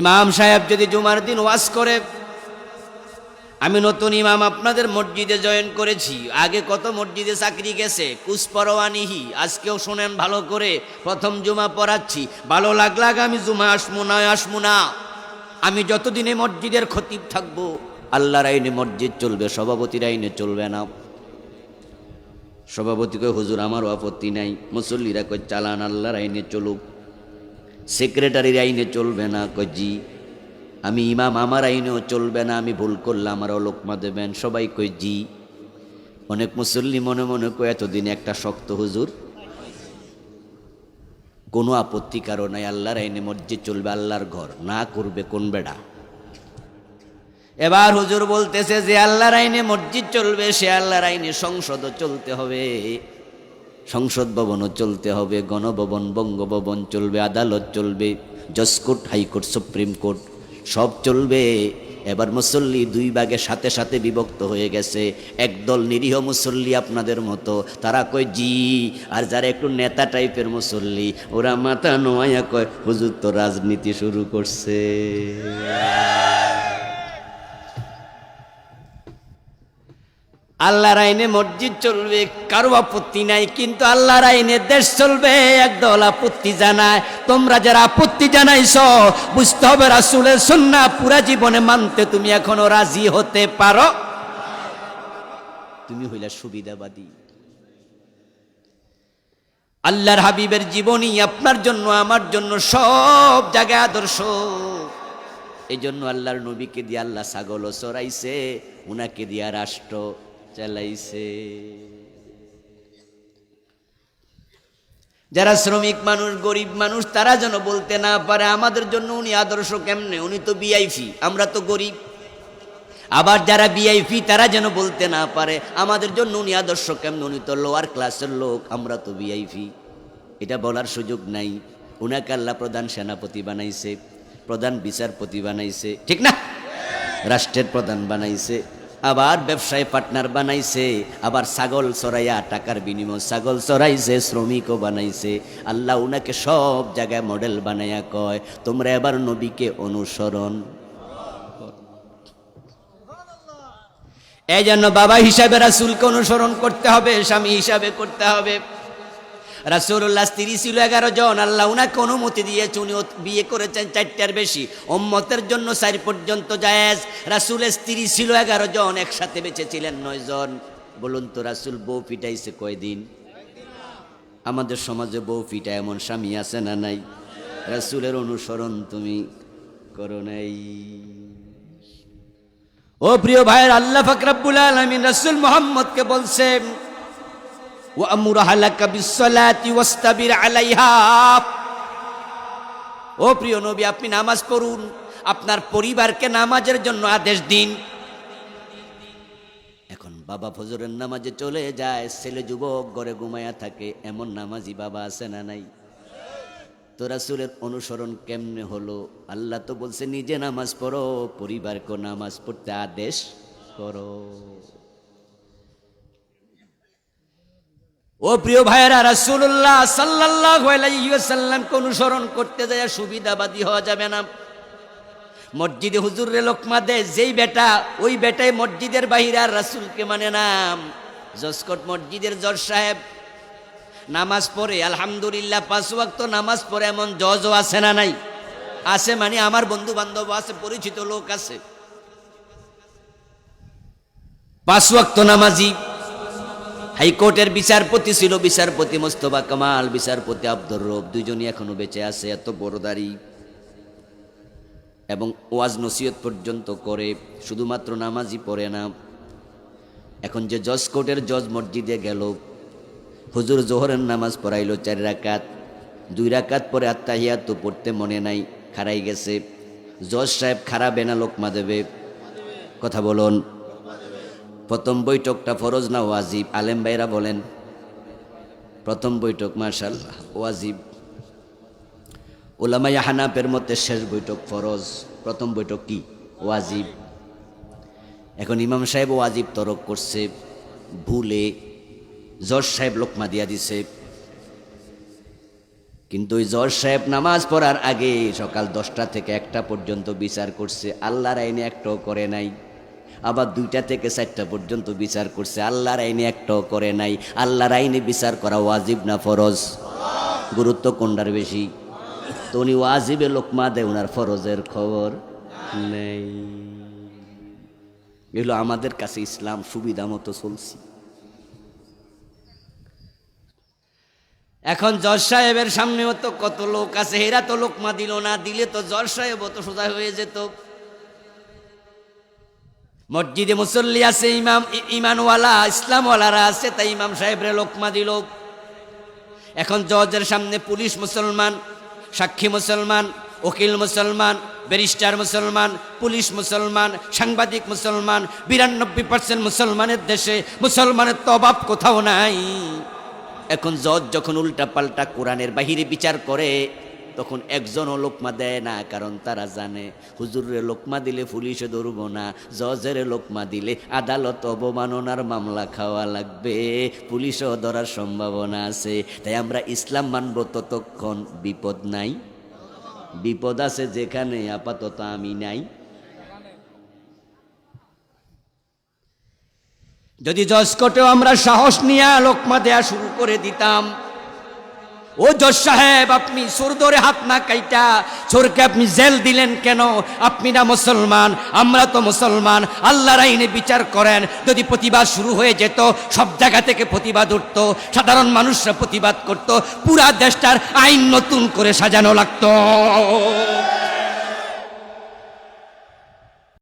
ইমাম সাহেব যদি জুমার দিন ওয়াজ করে, আমি নতুন ইমাম আপনাদের মসজিদে জয়েন করেছি। আগে কত মসজিদে চাকরি গেছে কুসপরওয়ানিহি আজকেও শোনেন ভালো করে, প্রথম জুমা পড়াচ্ছি। ভালো লাগলাগ আমি জুমা আসমু, না আসমু না। আমি যতদিনে মসজিদের খতিব থাকব, আল্লাহর আইনে মসজিদ চলবে, সভাপতির আইনে চলবে না। সভাপতি কয়, হুজুর আমারও আপত্তি নাই। মুসল্লিরা কয়, চালান আল্লাহর আইনে চলুক। সেক্রেটারির আইনে চলবে না, কয় জি। আমি ইমাম, আমার আইনেও চলবে না, আমি ভুল করলে আমারও লোকমা দেবেন, সবাই কই জি। অনেক মুসল্লি মনে মনে কয়, এতদিন একটা শক্ত হুজুর, কোনো আপত্তি কারও নাই, আল্লাহর আইনে মসজিদ চলবে, আল্লাহর ঘর, না করবে কোন বেড়া? এবার হুজুর বলতেছে যে, আল্লাহর আইনে মসজিদ চলবে, সে আল্লাহর আইনে সংসদও চলতে হবে। সংসদ ভবনও চলতে হবে, গণভবন, বঙ্গভবন চলবে, আদালত চলবে জজকোর্ট হাইকোর্ট সুপ্রিম কোর্ট, সব চলবে। এবার মুসল্লি দুই ভাগে সাথে সাথে বিভক্ত হয়ে গেছে। একদল নিরীহ মুসল্লি আপনাদের মতো, তারা কয়, জি। আর যারা একটু নেতা টাইপের মুসল্লি, ওরা মাথা নোয়া কয়, হুজুর, তো রাজনীতি শুরু করছে। আল্লাহর আইনে মসজিদ চলবে, কারও আপত্তি নাই, কিন্তু আল্লাহর আইনে দেশ চলবে একদল আপত্তি জানায়। তোমরা যারা আপত্তি জানাইছ, বুঝতে হবে রাসুলের সন্না পুরা জীবনে মানতে তুমি এখনও রাজি হতে পারো। তুমি হইলা সুবিধাবাদী। আল্লাহর হাবিবের জীবনী আপনার জন্য, আমার জন্য সব জায়গায় আদর্শ। এই জন্য আল্লাহর নবীকে দিয়ে আল্লাহ ছাগলও চড়াইছে, উনাকে দিয়া রাষ্ট্র। চালাইছে। যারা শ্রমিক মানুষ, গরিব মানুষ, তারা যেন বলতে না পারে, আমাদের জন্য উনি আদর্শ কেমনে? উনি তো বিআইপি আমরা তো গরিব। আবার যারা বিআইপি তারা যেন বলতে না পারে, আমাদের জন্য উনি আদর্শ কেমন? উনি তো লোয়ার ক্লাসের লোক, আমরা তো বিআইপি এটা বলার সুযোগ নাই। উনাকে আল্লাহ প্রধান সেনাপতি বানাইছে, প্রধান বিচারপতি বানাইছে, ঠিক না? রাষ্ট্রের প্রধান বানাইছে। আবার ব্যবসায় পার্টনার বানাইছে, আবার ছাগল চড়াইয়া টাকার বিনিময়, ছাগল চড়াইছে শ্রমিকও বানাইছে। আল্লাহ উনাকে সব জায়গায় মডেল বানাইয়া কয়, তোমরা এবার নবীকে অনুসরণ এই জন্য বাবা হিসাবে রাসুলকে অনুসরণ করতে হবে, স্বামী হিসাবে করতে হবে। রাসুল্লাহ স্ত্রী ছিল এগারো জন। আল্লাহ উনাকে অনুমতি দিয়েছে, উনি বিয়ে করেছেন চারটার বেশি। ওম্মতের জন্য চার পর্যন্ত জায়েজ। রাসুলের স্ত্রী ছিল এগারো জন, একসাথে বেঁচেছিলেন নয় জন। বলুন তো, রাসুল বউ পিটাইছে কয়দিন? আমাদের সমাজে বউ পিটা এমন স্বামী আছে না নাই? রাসুলের অনুসরণ তুমি করো নাই। ও প্রিয় ভাইয়ের, আল্লাহ ফাকরাবুল আলমিন রাসুল মোহাম্মদকে বলছেন ও প্রিয় নবী, আপনি নামাজ পড়ুন। আপনার পরিবারকে নামাজের জন্য আদেশ দিন। এখন বাবা ফজরের নামাজে চলে যায়, ছেলে যুবক ঘরে ঘুমায়া থাকে, এমন নামাজি বাবা আছে না নাই? তো রাসুলের অনুসরণ কেমনে হলো? আল্লাহ তো বলছে, নিজে নামাজ পড়ো পরিবারকে নামাজ পড়তে আদেশ করো। ও প্রিয় ভাইয়েরা, রাসূলুল্লাহ সাল্লাল্লাহু আলাইহি ওয়াসাল্লামকে অনুসরণ করতে যায় সুবিধাবাদী হওয়া যাবে না। মসজিদে হুজুরে লোকমা দেয় যেই বেটা, ওই বেটাই মসজিদের বাহিরে আর রাসূলকে মানে নাম জসকট মসজিদের জজ সাহেব, নামাজ পড়ে, আলহামদুলিল্লাহ, পাঁচ ওয়াক্ত নামাজ পড়ে, এমন জজও আছে না নাই? আছে মানে আমার বন্ধু বান্ধব আছে, পরিচিত লোক আছে। পাঁচ ওয়াক্ত নামাজি হাইকোর্টের বিচারপতি ছিল বিচারপতি মোস্তফা কামাল, বিচারপতি আব্দুর রব, দুইজনই এখনও বেঁচে আছে, এত বড় দাড়ি। এবং ওয়াজ নসিহত পর্যন্ত করে, শুধুমাত্র নামাজই পড়ে না। এখন যে জজ কোর্টের জজ মসজিদে গেল, হুজুর জোহরের নামাজ পড়াইলো চার রাকাত। দুই রাকাত পরে আত্মাহিয়াত তো পড়তে মনে নাই খারাই গেছে। জজ সাহেব খারাপ না লোকমা দেবে কথা বলুন। প্রথম বৈঠকটা ফরজ না ওয়াজিব? আলেম ভাইরা বলেন, প্রথম বৈঠক মার্শাল ওয়াজিব। ওলামাই হানাপের মধ্যে শেষ বৈঠক ফরজ। প্রথম বৈঠক কি? ওয়াজিব। এখন ইমাম সাহেব ওয়াজিব তরক করছে, ভুলে জজ সাহেব লোকমা দিয়া দিছে। কিন্তু ওই জজ সাহেব নামাজ পড়ার আগে সকাল দশটা থেকে একটা পর্যন্ত বিচার করছে, আল্লাহর আইনে একটাও করে নাই। আবার দুইটা থেকে চারটা পর্যন্ত বিচার করছে। আল্লাহর আইনে একটাও করে নাই। আল্লাহর আইনে বিচার করা ওয়াজিব না ফরজ? গুরুত্ব কোনটার বেশি? তো উনি ওয়াজিবে লোকমা দেয় ওনার ফরজের খবর নেই। এগুলো আমাদের কাছে ইসলাম সুবিধা মতো চলছে। এখন জজ সাহেবের সামনেও তো কত লোক আছে এরা তো লোকমা দিল না, দিলে তো জজ সাহেব তো সোজা হয়ে যেত। মসজিদে মুসল্লি আছে, ইমাম ইমানওয়ালা, ইসলামওয়ালারা আছে, তাই ইমাম সাহেবরে লোকমা দিল। এখন জজের সামনে পুলিশ মুসলমান, সাক্ষী মুসলমান, উকিল মুসলমান, ব্যারিস্টার মুসলমান, পুলিশ মুসলমান, সাংবাদিক মুসলমান, বিরানব্বই পার্সেন্ট মুসলমানের দেশে মুসলমানের তো অভাব কোথাও নাই। এখন জজ যখন উল্টা পাল্টা কোরআনের বাহিরে বিচার করে তখন একজনও লোকমা দেয় না, কারণ তারা জানে হুজুরের লোকমা দিলে পুলিশে ধরবো না, জজের লোকমা দিলে আদালত অবমাননার মামলা খাওয়া লাগবে, পুলিশও ধরার সম্ভাবনা আছে। তাই আমরা ইসলাম মানব ততক্ষণ বিপদ নাই। বিপদ আছে যেখানে, আপাতত আমি নাই। যদি জজ কোর্টেও আমরা সাহস নিয়ে লোকমা দেয়া শুরু করে দিতাম ও জজ সাহেব, আপনি সুর ধরে হাত না কাইটা। সুরকে আপনি জেল দিলেন কেন? আপনি না মুসলমান, আমরা তো মুসলমান। আল্লাহর আইনে বিচার করেন, যদি প্রতিবাদ শুরু হয়ে যেত, সব জায়গা থেকে প্রতিবাদ উঠতো, সাধারণ মানুষরা প্রতিবাদ করত, পুরা দেশটার আইন নতুন করে সাজানো লাগতো।